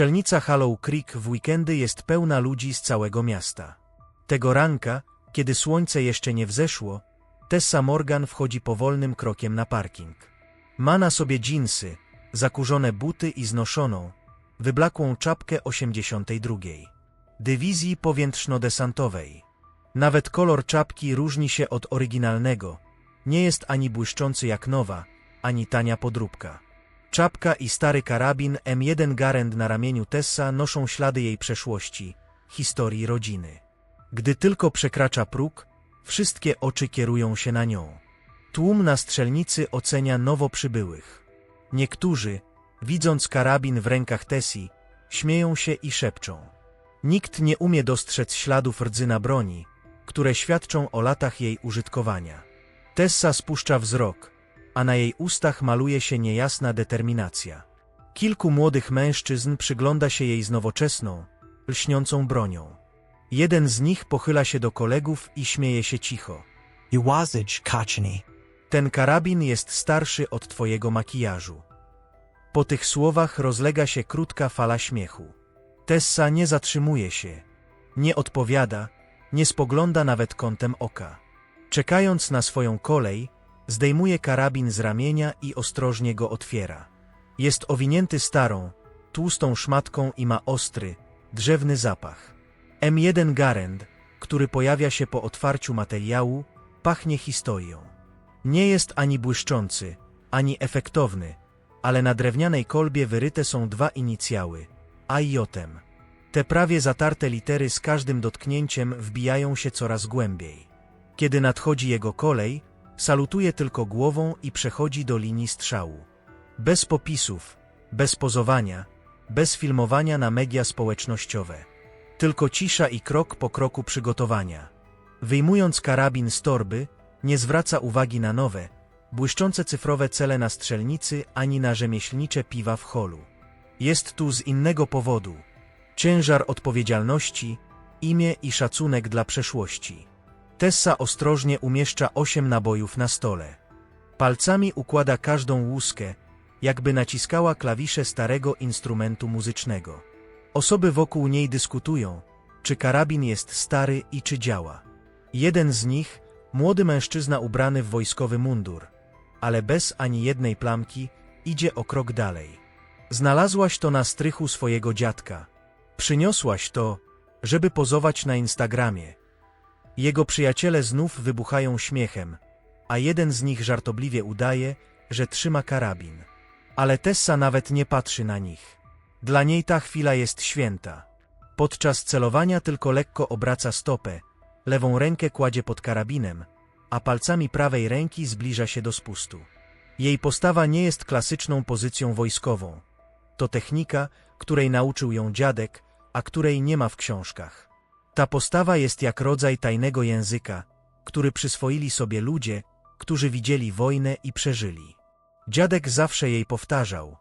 Strzelnica Hollow Creek w weekendy jest pełna ludzi z całego miasta. Tego ranka, kiedy słońce jeszcze nie wzeszło, Tessa Morgan wchodzi powolnym krokiem na parking. Ma na sobie dżinsy, zakurzone buty i znoszoną, wyblakłą czapkę 82. Dywizji powietrzno-desantowej. Nawet kolor czapki różni się od oryginalnego. Nie jest ani błyszczący jak nowa, ani tania podróbka. Czapka i stary karabin M1 Garand na ramieniu Tessa noszą ślady jej przeszłości, historii rodziny. Gdy tylko przekracza próg, wszystkie oczy kierują się na nią. Tłum na strzelnicy ocenia nowo przybyłych. Niektórzy, widząc karabin w rękach Tessi, śmieją się i szepczą. Nikt nie umie dostrzec śladów rdzyna broni, które świadczą o latach jej użytkowania. Tessa spuszcza wzrok, a na jej ustach maluje się niejasna determinacja. Kilku młodych mężczyzn przygląda się jej z nowoczesną, lśniącą bronią. Jeden z nich pochyla się do kolegów i śmieje się cicho. Iwazij Kachini. Ten karabin jest starszy od twojego makijażu. Po tych słowach rozlega się krótka fala śmiechu. Tessa nie zatrzymuje się, nie odpowiada, nie spogląda nawet kątem oka. Czekając na swoją kolej, zdejmuje karabin z ramienia i ostrożnie go otwiera. Jest owinięty starą, tłustą szmatką i ma ostry, drzewny zapach. M1 Garand, który pojawia się po otwarciu materiału, pachnie historią. Nie jest ani błyszczący, ani efektowny, ale na drewnianej kolbie wyryte są dwa inicjały A i Jotem. Te prawie zatarte litery z każdym dotknięciem wbijają się coraz głębiej. Kiedy nadchodzi jego kolej, salutuje tylko głową i przechodzi do linii strzału. Bez popisów, bez pozowania, bez filmowania na media społecznościowe. Tylko cisza i krok po kroku przygotowania. Wyjmując karabin z torby, nie zwraca uwagi na nowe, błyszczące cyfrowe cele na strzelnicy ani na rzemieślnicze piwa w holu. Jest tu z innego powodu. Ciężar odpowiedzialności, imię i szacunek dla przeszłości. Tessa ostrożnie umieszcza osiem nabojów na stole. Palcami układa każdą łuskę, jakby naciskała klawisze starego instrumentu muzycznego. Osoby wokół niej dyskutują, czy karabin jest stary i czy działa. Jeden z nich, młody mężczyzna ubrany w wojskowy mundur, ale bez ani jednej plamki, idzie o krok dalej. Znalazłaś to na strychu swojego dziadka. Przyniosłaś to, żeby pozować na Instagramie. Jego przyjaciele znów wybuchają śmiechem, a jeden z nich żartobliwie udaje, że trzyma karabin. Ale Tessa nawet nie patrzy na nich. Dla niej ta chwila jest święta. Podczas celowania tylko lekko obraca stopę, lewą rękę kładzie pod karabinem, a palcami prawej ręki zbliża się do spustu. Jej postawa nie jest klasyczną pozycją wojskową. To technika, której nauczył ją dziadek, a której nie ma w książkach. Ta postawa jest jak rodzaj tajnego języka, który przyswoili sobie ludzie, którzy widzieli wojnę i przeżyli. Dziadek zawsze jej powtarzał.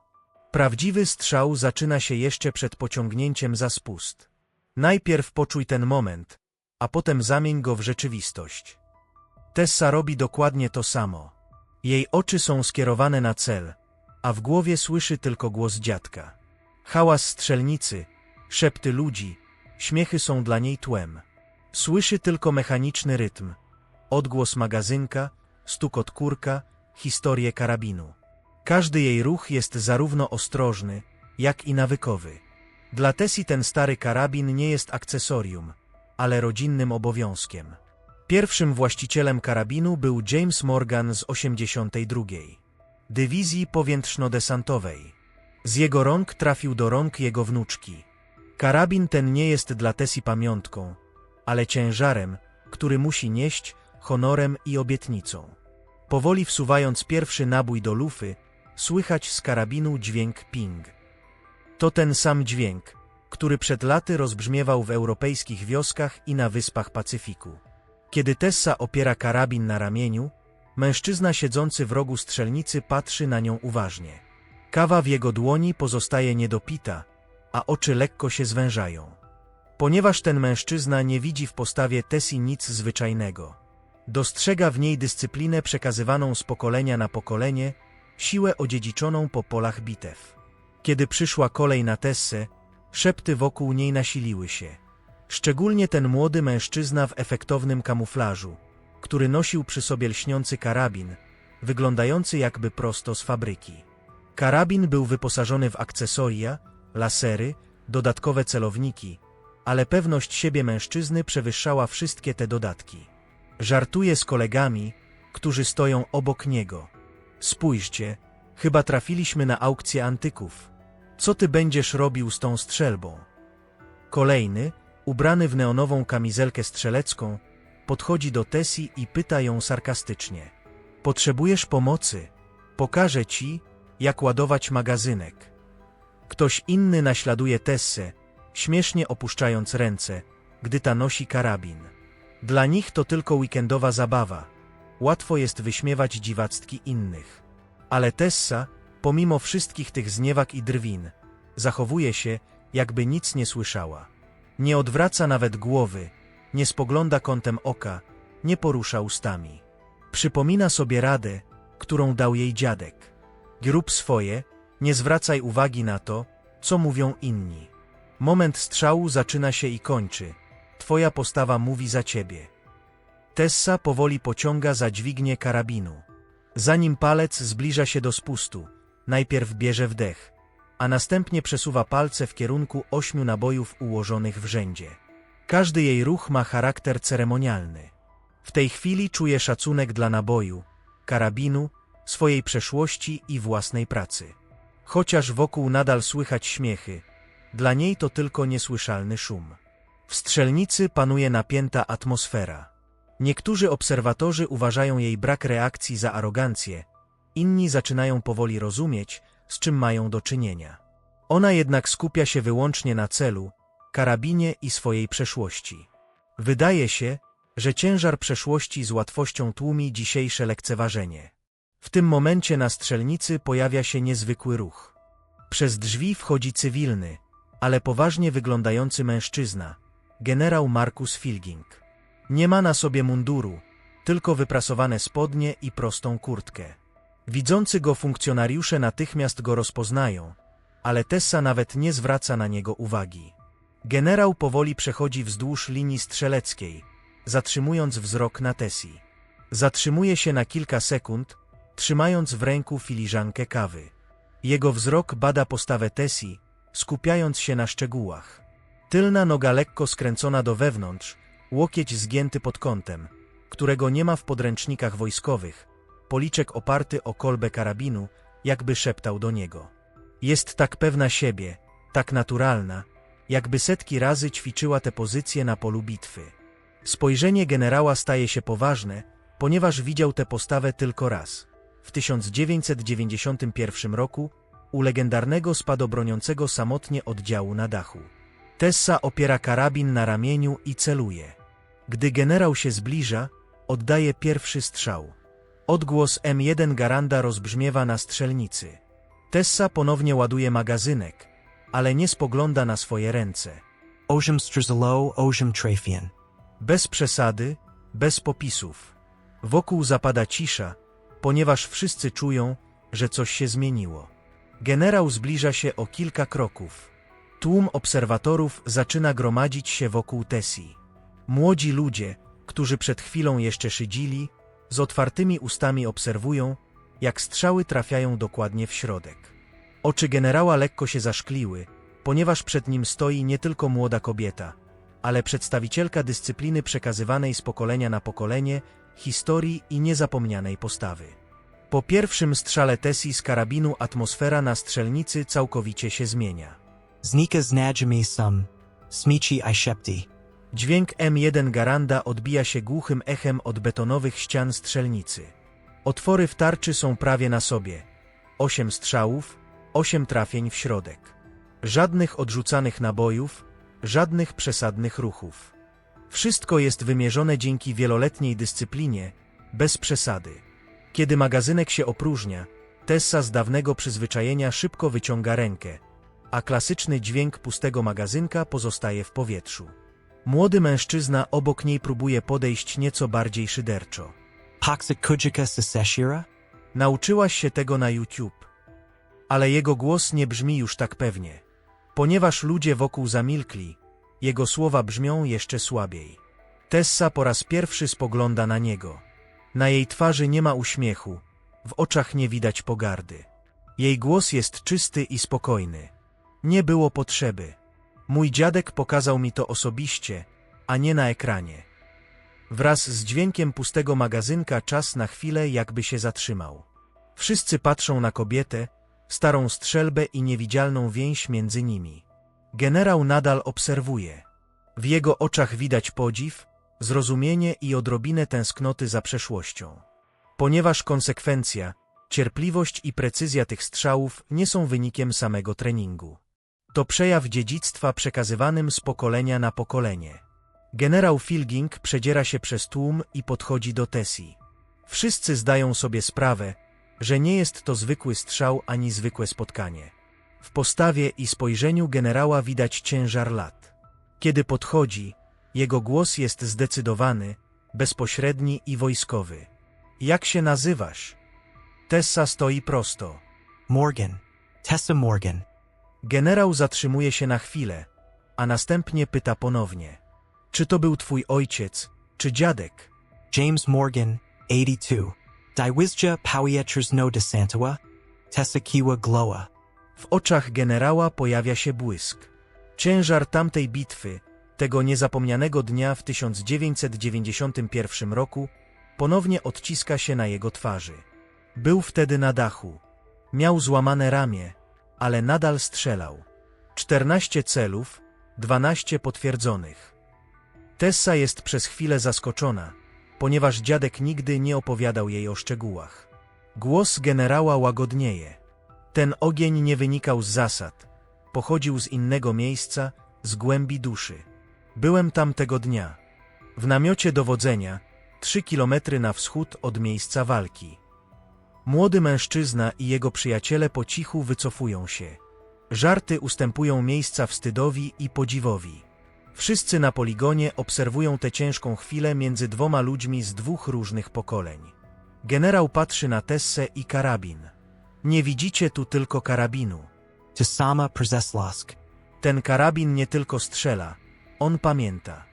Prawdziwy strzał zaczyna się jeszcze przed pociągnięciem za spust. Najpierw poczuj ten moment, a potem zamień go w rzeczywistość. Tessa robi dokładnie to samo. Jej oczy są skierowane na cel, a w głowie słyszy tylko głos dziadka. Hałas strzelnicy, szepty ludzi, śmiechy są dla niej tłem. Słyszy tylko mechaniczny rytm, odgłos magazynka, stukot kurka, historię karabinu. Każdy jej ruch jest zarówno ostrożny, jak i nawykowy. Dla Tessie ten stary karabin nie jest akcesorium, ale rodzinnym obowiązkiem. Pierwszym właścicielem karabinu był James Morgan z 82. Dywizji powietrzno-desantowej. Z jego rąk trafił do rąk jego wnuczki. Karabin ten nie jest dla Tessie pamiątką, ale ciężarem, który musi nieść honorem i obietnicą. Powoli wsuwając pierwszy nabój do lufy, słychać z karabinu dźwięk ping. To ten sam dźwięk, który przed laty rozbrzmiewał w europejskich wioskach i na wyspach Pacyfiku. Kiedy Tessa opiera karabin na ramieniu, mężczyzna siedzący w rogu strzelnicy patrzy na nią uważnie. Kawa w jego dłoni pozostaje niedopita, a oczy lekko się zwężają. Ponieważ ten mężczyzna nie widzi w postawie Tessie nic zwyczajnego. Dostrzega w niej dyscyplinę przekazywaną z pokolenia na pokolenie, siłę odziedziczoną po polach bitew. Kiedy przyszła kolej na Tessę, Szepty wokół niej nasiliły się. Szczególnie ten młody mężczyzna w efektownym kamuflażu, który nosił przy sobie lśniący karabin, wyglądający jakby prosto z fabryki. Karabin był wyposażony w akcesoria, lasery, dodatkowe celowniki, ale pewność siebie mężczyzny przewyższała wszystkie te dodatki. Żartuje z kolegami, którzy stoją obok niego. Spójrzcie, chyba trafiliśmy na aukcję antyków. Co ty będziesz robił z tą strzelbą? Kolejny, ubrany w neonową kamizelkę strzelecką, podchodzi do Tessie i pyta ją sarkastycznie. Potrzebujesz pomocy? Pokażę ci, jak ładować magazynek. Ktoś inny naśladuje Tessę, śmiesznie opuszczając ręce, gdy ta nosi karabin. Dla nich to tylko weekendowa zabawa. Łatwo jest wyśmiewać dziwactki innych. Ale Tessa, pomimo wszystkich tych zniewag i drwin, zachowuje się, jakby nic nie słyszała. Nie odwraca nawet głowy, nie spogląda kątem oka, nie porusza ustami. Przypomina sobie radę, którą dał jej dziadek. Grób swoje, nie zwracaj uwagi na to, co mówią inni. Moment strzału zaczyna się i kończy. Twoja postawa mówi za ciebie. Tessa powoli pociąga za dźwignię karabinu. Zanim palec zbliża się do spustu, najpierw bierze wdech, a następnie przesuwa palce w kierunku ośmiu nabojów ułożonych w rzędzie. Każdy jej ruch ma charakter ceremonialny. W tej chwili czuje szacunek dla naboju, karabinu, swojej przeszłości i własnej pracy. Chociaż wokół nadal słychać śmiechy, dla niej to tylko niesłyszalny szum. W strzelnicy panuje napięta atmosfera. Niektórzy obserwatorzy uważają jej brak reakcji za arogancję, inni zaczynają powoli rozumieć, z czym mają do czynienia. Ona jednak skupia się wyłącznie na celu, karabinie i swojej przeszłości. Wydaje się, że ciężar przeszłości z łatwością tłumi dzisiejsze lekceważenie. W tym momencie na strzelnicy pojawia się niezwykły ruch. Przez drzwi wchodzi cywilny, ale poważnie wyglądający mężczyzna, generał Markus Filging. Nie ma na sobie munduru, tylko wyprasowane spodnie i prostą kurtkę. Widzący go funkcjonariusze natychmiast go rozpoznają, ale Tessa nawet nie zwraca na niego uwagi. Generał powoli przechodzi wzdłuż linii strzeleckiej, zatrzymując wzrok na Tessie. Zatrzymuje się na kilka sekund, trzymając w ręku filiżankę kawy. Jego wzrok bada postawę Tessie, skupiając się na szczegółach. Tylna noga lekko skręcona do wewnątrz, łokieć zgięty pod kątem, którego nie ma w podręcznikach wojskowych, policzek oparty o kolbę karabinu, jakby szeptał do niego. Jest tak pewna siebie, tak naturalna, jakby setki razy ćwiczyła tę pozycję na polu bitwy. Spojrzenie generała staje się poważne, ponieważ widział tę postawę tylko raz. W 1991 roku u legendarnego spadobroniącego samotnie oddziału na dachu. Tessa opiera karabin na ramieniu i celuje. Gdy generał się zbliża, oddaje pierwszy strzał. Odgłos M1 Garanda rozbrzmiewa na strzelnicy. Tessa ponownie ładuje magazynek, ale nie spogląda na swoje ręce. Strzelo. Bez przesady, bez popisów. Wokół zapada cisza, ponieważ wszyscy czują, że coś się zmieniło. Generał zbliża się o kilka kroków. Tłum obserwatorów zaczyna gromadzić się wokół Tessie. Młodzi ludzie, którzy przed chwilą jeszcze szydzili, z otwartymi ustami obserwują, jak strzały trafiają dokładnie w środek. Oczy generała lekko się zaszkliły, ponieważ przed nim stoi nie tylko młoda kobieta, ale przedstawicielka dyscypliny przekazywanej z pokolenia na pokolenie, historii i niezapomnianej postawy. Po pierwszym strzale Tessie z karabinu atmosfera na strzelnicy całkowicie się zmienia. Znika znajdziemy sam. Smici i szepti. Dźwięk M1 Garanda odbija się głuchym echem od betonowych ścian strzelnicy. Otwory w tarczy są prawie na sobie. Osiem strzałów, osiem trafień w środek. Żadnych odrzucanych nabojów, żadnych przesadnych ruchów. Wszystko jest wymierzone dzięki wieloletniej dyscyplinie, bez przesady. Kiedy magazynek się opróżnia, Tessa z dawnego przyzwyczajenia szybko wyciąga rękę, a klasyczny dźwięk pustego magazynka pozostaje w powietrzu. Młody mężczyzna obok niej próbuje podejść nieco bardziej szyderczo. Nauczyłaś się tego na YouTube. Ale jego głos nie brzmi już tak pewnie. Ponieważ ludzie wokół zamilkli, jego słowa brzmią jeszcze słabiej. Tessa po raz pierwszy spogląda na niego. Na jej twarzy nie ma uśmiechu, w oczach nie widać pogardy. Jej głos jest czysty i spokojny. Nie było potrzeby. Mój dziadek pokazał mi to osobiście, a nie na ekranie. Wraz z dźwiękiem pustego magazynka czas na chwilę jakby się zatrzymał. Wszyscy patrzą na kobietę, starą strzelbę i niewidzialną więź między nimi. Generał nadal obserwuje. W jego oczach widać podziw, zrozumienie i odrobinę tęsknoty za przeszłością. Ponieważ konsekwencja, cierpliwość i precyzja tych strzałów nie są wynikiem samego treningu. To przejaw dziedzictwa przekazywanym z pokolenia na pokolenie. Generał Filging przedziera się przez tłum i podchodzi do Tessie. Wszyscy zdają sobie sprawę, że nie jest to zwykły strzał ani zwykłe spotkanie. W postawie i spojrzeniu generała widać ciężar lat. Kiedy podchodzi, jego głos jest zdecydowany, bezpośredni i wojskowy. Jak się nazywasz? Tessa stoi prosto. Morgan. Tessa Morgan. Generał zatrzymuje się na chwilę, a następnie pyta ponownie. Czy to był twój ojciec, czy dziadek? James Morgan, 82. Diwisja Powieters no Desantua. Tessa Kiwa Gloa. W oczach generała pojawia się błysk. Ciężar tamtej bitwy, tego niezapomnianego dnia w 1991 roku, ponownie odciska się na jego twarzy. Był wtedy na dachu. Miał złamane ramię, ale nadal strzelał. 14 celów, 12 potwierdzonych. Tessa jest przez chwilę zaskoczona, ponieważ dziadek nigdy nie opowiadał jej o szczegółach. Głos generała łagodnieje. Ten ogień nie wynikał z zasad, pochodził z innego miejsca, z głębi duszy. Byłem tam tego dnia, w namiocie dowodzenia, trzy kilometry na wschód od miejsca walki. Młody mężczyzna i jego przyjaciele po cichu wycofują się. Żarty ustępują miejsca wstydowi i podziwowi. Wszyscy na poligonie obserwują tę ciężką chwilę między dwoma ludźmi z dwóch różnych pokoleń. Generał patrzy na Tessę i karabin. Nie widzicie tu tylko karabinu. Tisama Przeslask. Ten karabin nie tylko strzela, on pamięta.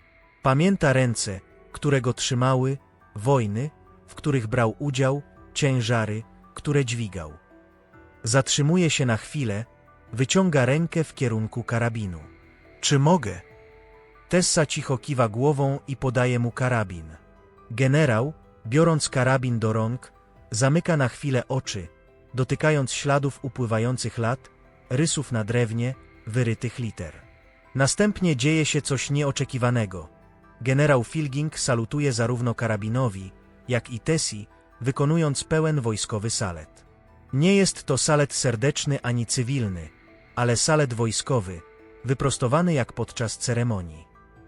Pamięta ręce, które go trzymały, wojny, w których brał udział, ciężary, które dźwigał. Zatrzymuje się na chwilę, wyciąga rękę w kierunku karabinu. Czy mogę? Tessa cicho kiwa głową i podaje mu karabin. Generał, biorąc karabin do rąk, zamyka na chwilę oczy, dotykając śladów upływających lat, rysów na drewnie, wyrytych liter. Następnie dzieje się coś nieoczekiwanego. Generał Filging salutuje zarówno karabinowi, jak i Tessie, wykonując pełen wojskowy salet. Nie jest to salet serdeczny ani cywilny, ale salet wojskowy, wyprostowany jak podczas ceremonii.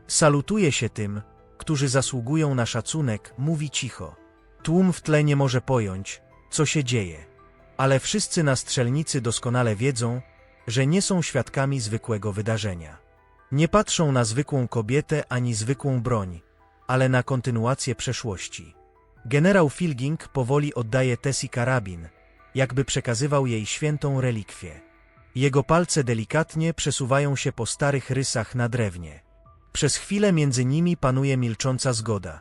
Salutuje się tym, którzy zasługują na szacunek, mówi cicho. Tłum w tle nie może pojąć, co się dzieje. Ale wszyscy na strzelnicy doskonale wiedzą, że nie są świadkami zwykłego wydarzenia. Nie patrzą na zwykłą kobietę ani zwykłą broń, ale na kontynuację przeszłości. Generał Filging powoli oddaje Tessie karabin, jakby przekazywał jej świętą relikwię. Jego palce delikatnie przesuwają się po starych rysach na drewnie. Przez chwilę między nimi panuje milcząca zgoda.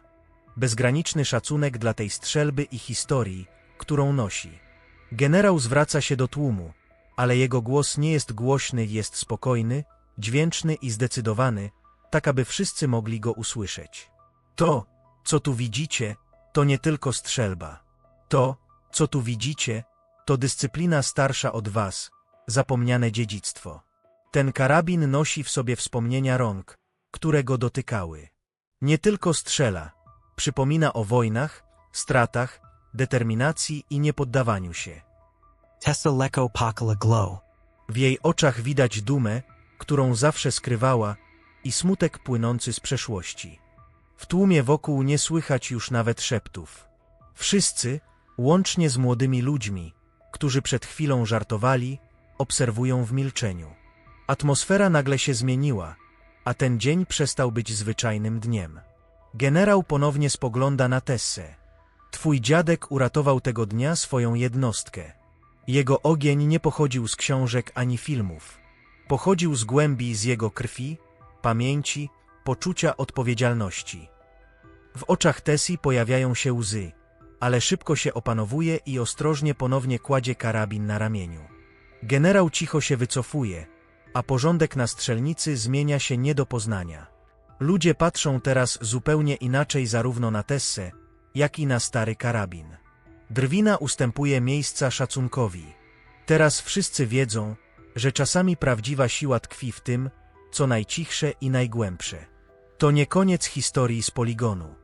Bezgraniczny szacunek dla tej strzelby i historii, którą nosi. Generał zwraca się do tłumu, ale jego głos nie jest głośny, jest spokojny, dźwięczny i zdecydowany, tak aby wszyscy mogli go usłyszeć. To, co tu widzicie, to nie tylko strzelba. To, co tu widzicie, to dyscyplina starsza od was, zapomniane dziedzictwo. Ten karabin nosi w sobie wspomnienia rąk, które go dotykały. Nie tylko strzela, przypomina o wojnach, stratach, determinacji i niepoddawaniu się. Tessa Leko Pakala Glow. W jej oczach widać dumę, którą zawsze skrywała i smutek płynący z przeszłości. W tłumie wokół nie słychać już nawet szeptów. Wszyscy, łącznie z młodymi ludźmi, którzy przed chwilą żartowali, obserwują w milczeniu. Atmosfera nagle się zmieniła, a ten dzień przestał być zwyczajnym dniem. Generał ponownie spogląda na Tessę. Twój dziadek uratował tego dnia swoją jednostkę. Jego ogień nie pochodził z książek ani filmów. Pochodził z głębi z jego krwi, pamięci, poczucia odpowiedzialności. W oczach Tessie pojawiają się łzy, ale szybko się opanowuje i ostrożnie ponownie kładzie karabin na ramieniu. Generał cicho się wycofuje, a porządek na strzelnicy zmienia się nie do poznania. Ludzie patrzą teraz zupełnie inaczej zarówno na Tessę, jak i na stary karabin. Drwina ustępuje miejsca szacunkowi. Teraz wszyscy wiedzą, że czasami prawdziwa siła tkwi w tym, co najcichsze i najgłębsze. To nie koniec historii z poligonu.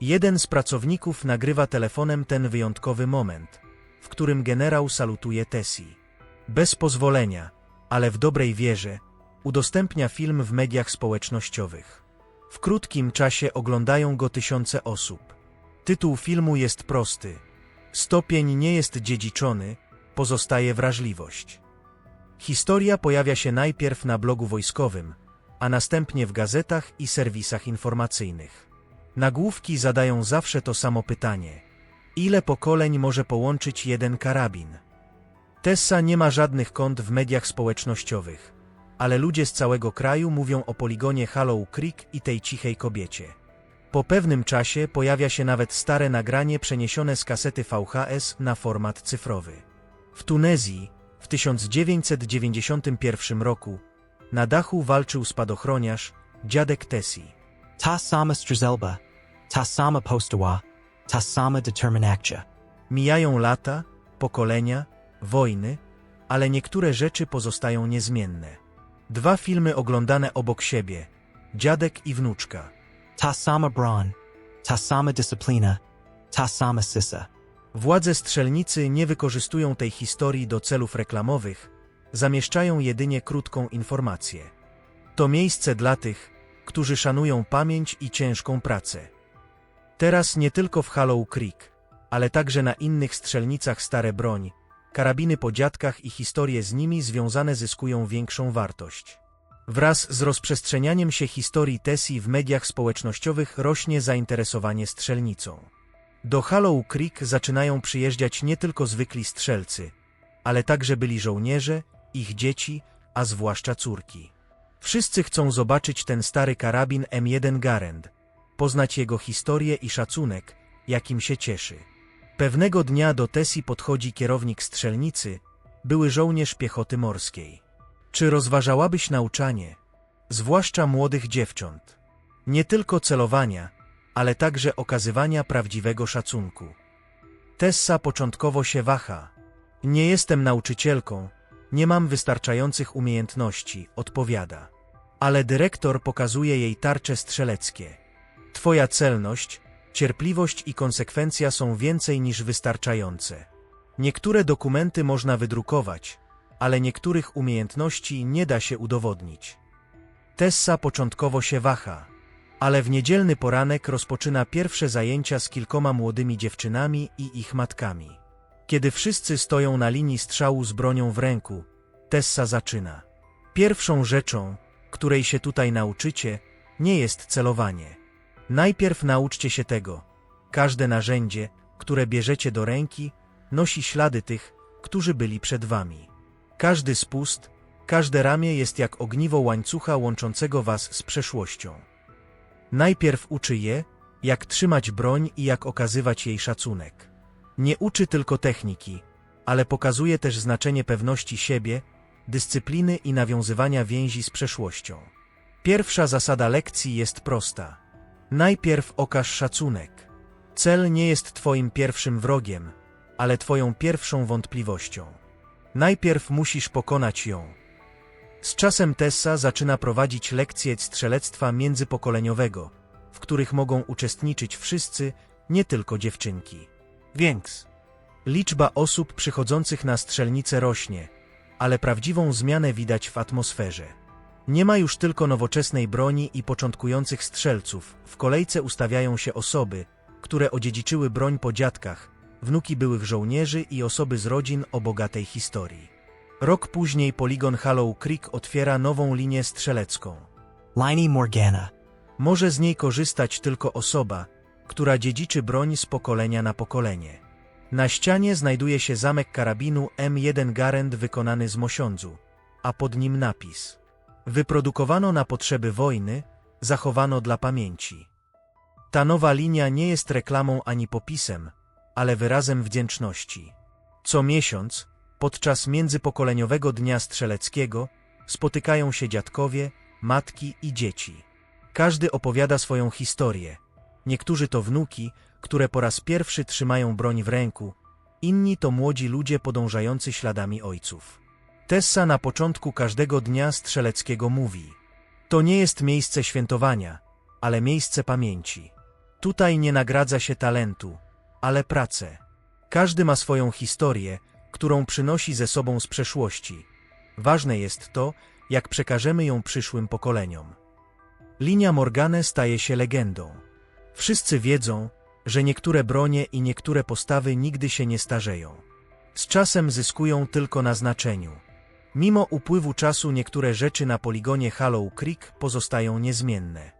Jeden z pracowników nagrywa telefonem ten wyjątkowy moment, w którym generał salutuje Tessie. Bez pozwolenia, ale w dobrej wierze, udostępnia film w mediach społecznościowych. W krótkim czasie oglądają go tysiące osób. Tytuł filmu jest prosty. Stopień nie jest dziedziczony, pozostaje wrażliwość. Historia pojawia się najpierw na blogu wojskowym, a następnie w gazetach i serwisach informacyjnych. Nagłówki zadają zawsze to samo pytanie. Ile pokoleń może połączyć jeden karabin? Tessa nie ma żadnych kont w mediach społecznościowych, ale ludzie z całego kraju mówią o poligonie Hollow Creek i tej cichej kobiecie. Po pewnym czasie pojawia się nawet stare nagranie przeniesione z kasety VHS na format cyfrowy. W Tunezji w 1991 roku na dachu walczył spadochroniarz, dziadek Tessie. Ta sama strzelba, ta sama postawa, ta sama determinacja. Mijają lata, pokolenia, wojny, ale niektóre rzeczy pozostają niezmienne. Dwa filmy oglądane obok siebie, dziadek i wnuczka. Ta sama broń, ta sama dyscyplina, ta sama. Władze strzelnicy nie wykorzystują tej historii do celów reklamowych, zamieszczają jedynie krótką informację. To miejsce dla tych, którzy szanują pamięć i ciężką pracę. Teraz nie tylko w Hollow Creek, ale także na innych strzelnicach stare broń, karabiny po dziadkach i historie z nimi związane zyskują większą wartość. Wraz z rozprzestrzenianiem się historii Tessie w mediach społecznościowych rośnie zainteresowanie strzelnicą. Do Hollow Creek zaczynają przyjeżdżać nie tylko zwykli strzelcy, ale także byli żołnierze, ich dzieci, a zwłaszcza córki. Wszyscy chcą zobaczyć ten stary karabin M1 Garand, poznać jego historię i szacunek, jakim się cieszy. Pewnego dnia do Tessie podchodzi kierownik strzelnicy, były żołnierz piechoty morskiej. Czy rozważałabyś nauczanie, zwłaszcza młodych dziewcząt, nie tylko celowania, ale także okazywania prawdziwego szacunku? Tessa początkowo się waha. Nie jestem nauczycielką, nie mam wystarczających umiejętności, odpowiada. Ale dyrektor pokazuje jej tarcze strzeleckie. Twoja celność, cierpliwość i konsekwencja są więcej niż wystarczające. Niektóre dokumenty można wydrukować, ale niektórych umiejętności nie da się udowodnić. Tessa początkowo się waha, ale w niedzielny poranek rozpoczyna pierwsze zajęcia z kilkoma młodymi dziewczynami i ich matkami. Kiedy wszyscy stoją na linii strzału z bronią w ręku, Tessa zaczyna. Pierwszą rzeczą, której się tutaj nauczycie, nie jest celowanie. Najpierw nauczcie się tego. Każde narzędzie, które bierzecie do ręki, nosi ślady tych, którzy byli przed wami. Każdy spust, każde ramię jest jak ogniwo łańcucha łączącego was z przeszłością. Najpierw uczy je, jak trzymać broń i jak okazywać jej szacunek. Nie uczy tylko techniki, ale pokazuje też znaczenie pewności siebie, dyscypliny i nawiązywania więzi z przeszłością. Pierwsza zasada lekcji jest prosta. Najpierw okaż szacunek. Cel nie jest twoim pierwszym wrogiem, ale twoją pierwszą wątpliwością. Najpierw musisz pokonać ją. Z czasem Tessa zaczyna prowadzić lekcje strzelectwa międzypokoleniowego, w których mogą uczestniczyć wszyscy, nie tylko dziewczynki. Więks. Liczba osób przychodzących na strzelnicę rośnie, ale prawdziwą zmianę widać w atmosferze. Nie ma już tylko nowoczesnej broni i początkujących strzelców. W kolejce ustawiają się osoby, które odziedziczyły broń po dziadkach, wnuki byłych żołnierzy i osoby z rodzin o bogatej historii. Rok później poligon Hollow Creek otwiera nową linię strzelecką. Liney Morgana. Może z niej korzystać tylko osoba, która dziedziczy broń z pokolenia na pokolenie. Na ścianie znajduje się zamek karabinu M1 Garand wykonany z mosiądzu, a pod nim napis. Wyprodukowano na potrzeby wojny, zachowano dla pamięci. Ta nowa linia nie jest reklamą ani popisem, ale wyrazem wdzięczności. Co miesiąc, podczas międzypokoleniowego dnia strzeleckiego, spotykają się dziadkowie, matki i dzieci. Każdy opowiada swoją historię. Niektórzy to wnuki, które po raz pierwszy trzymają broń w ręku, inni to młodzi ludzie podążający śladami ojców. Tessa na początku każdego dnia strzeleckiego mówi: To nie jest miejsce świętowania, ale miejsce pamięci. Tutaj nie nagradza się talentu, ale pracę. Każdy ma swoją historię, którą przynosi ze sobą z przeszłości. Ważne jest to, jak przekażemy ją przyszłym pokoleniom. Linia Morgane staje się legendą. Wszyscy wiedzą, że niektóre bronie i niektóre postawy nigdy się nie starzeją. Z czasem zyskują tylko na znaczeniu. Mimo upływu czasu niektóre rzeczy na poligonie Hollow Creek pozostają niezmienne.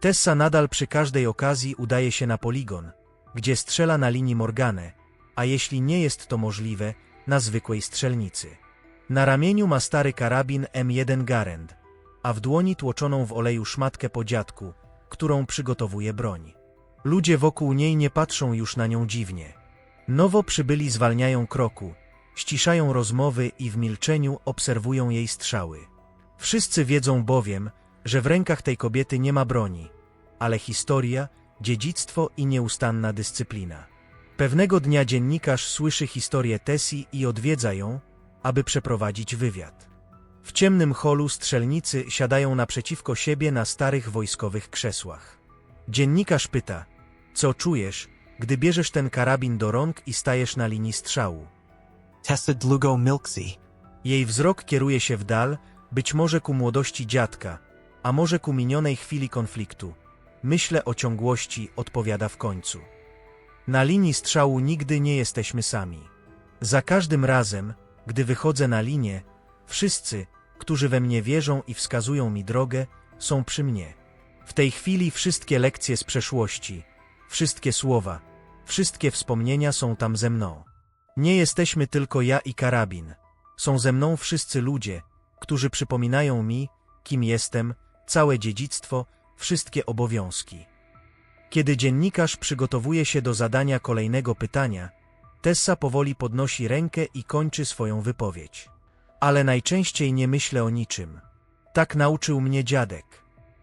Tessa nadal przy każdej okazji udaje się na poligon, gdzie strzela na linii Morgane, a jeśli nie jest to możliwe, na zwykłej strzelnicy. Na ramieniu ma stary karabin M1 Garand, a w dłoni tłoczoną w oleju szmatkę po dziadku, którą przygotowuje broń. Ludzie wokół niej nie patrzą już na nią dziwnie. Nowo przybyli zwalniają kroku, ściszają rozmowy i w milczeniu obserwują jej strzały. Wszyscy wiedzą bowiem, że w rękach tej kobiety nie ma broni, ale historia, dziedzictwo i nieustanna dyscyplina. Pewnego dnia dziennikarz słyszy historię Tessie i odwiedza ją, aby przeprowadzić wywiad. W ciemnym holu strzelnicy siadają naprzeciwko siebie na starych wojskowych krzesłach. Dziennikarz pyta, co czujesz, gdy bierzesz ten karabin do rąk i stajesz na linii strzału. Tessa Dlugo Milksy. Jej wzrok kieruje się w dal, być może ku młodości dziadka, a może ku minionej chwili konfliktu. Myślę o ciągłości, odpowiada w końcu. Na linii strzału nigdy nie jesteśmy sami. Za każdym razem, gdy wychodzę na linię, wszyscy, którzy we mnie wierzą i wskazują mi drogę, są przy mnie. W tej chwili wszystkie lekcje z przeszłości, wszystkie słowa, wszystkie wspomnienia są tam ze mną. Nie jesteśmy tylko ja i karabin. Są ze mną wszyscy ludzie, którzy przypominają mi, kim jestem, całe dziedzictwo, wszystkie obowiązki. Kiedy dziennikarz przygotowuje się do zadania kolejnego pytania, Tessa powoli podnosi rękę i kończy swoją wypowiedź. Ale najczęściej nie myślę o niczym. Tak nauczył mnie dziadek.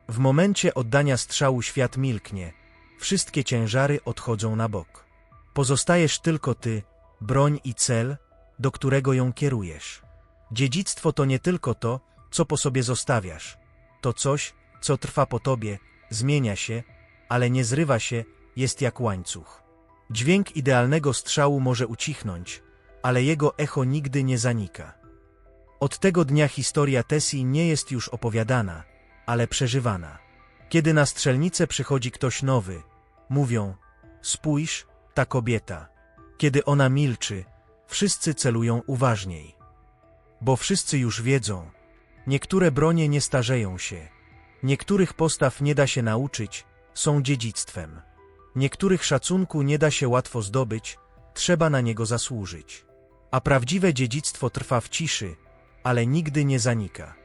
W momencie oddania strzału świat milknie, wszystkie ciężary odchodzą na bok. Pozostajesz tylko ty, broń i cel, do którego ją kierujesz. Dziedzictwo to nie tylko to, co po sobie zostawiasz. To coś, co trwa po tobie, zmienia się, ale nie zrywa się, jest jak łańcuch. Dźwięk idealnego strzału może ucichnąć, ale jego echo nigdy nie zanika. Od tego dnia historia Tessie nie jest już opowiadana, ale przeżywana. Kiedy na strzelnicę przychodzi ktoś nowy, mówią: Spójrz, ta kobieta. Kiedy ona milczy, wszyscy celują uważniej. Bo wszyscy już wiedzą, niektóre bronie nie starzeją się, niektórych postaw nie da się nauczyć, są dziedzictwem. Niektórych szacunku nie da się łatwo zdobyć, trzeba na niego zasłużyć. A prawdziwe dziedzictwo trwa w ciszy, ale nigdy nie zanika.